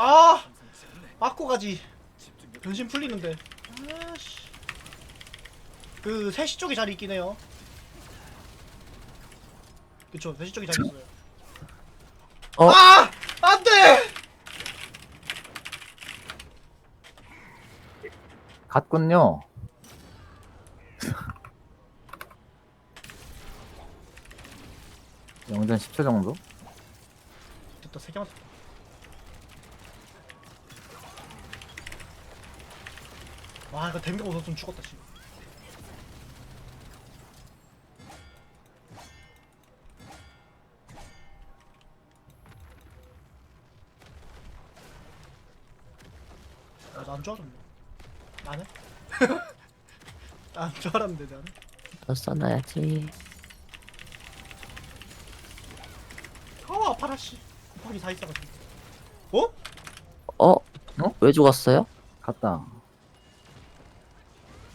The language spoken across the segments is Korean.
아 맞고 가지 변신 풀리는데 아씨 그 3시 쪽이 잘 있긴 해요 그쵸 3시 쪽이 잘 있어요 어? 아! 안돼! 갔군요. 영전 10초 정도? 됐다 3개만 와 이거 댐비 오서 좀 죽었다 씨. 나안 좋아졌네. 안 해? 나안 좋아하는데 나는. 더 써놔야지. 아 아파라 씨. 곱하기 다 있어가지고. 어? 어? 어? 왜 죽었어요? 갔다.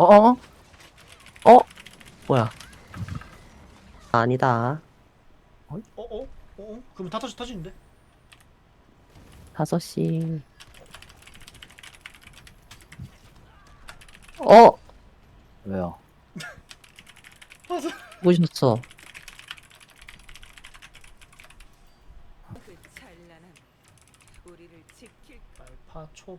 어어? 어? 뭐야? 아, 아니다. 어, 어어? 어어? 그러면 다 터지 터지는데? 5시. 어? 왜요? 보셨어? 그 찬란함 우리를 지킬 파 초.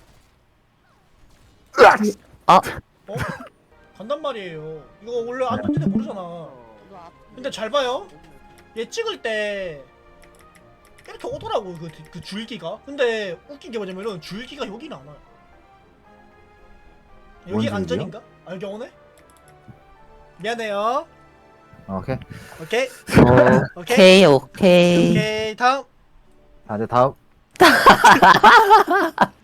아. 어? 간단 말이에요. 이거 원래 안 터뜨려 모르잖아. 근데 잘 봐요. 얘 찍을 때 이렇게 오더라고 그, 그 줄기가. 근데 웃긴 게 뭐냐면은 줄기가 여기는 안 와요. 여기 안전인가? 알게 오네. 미안해요. 오케이. 오케이 어... 오케이 오케이 오케이 다음. 자, 이제 다음.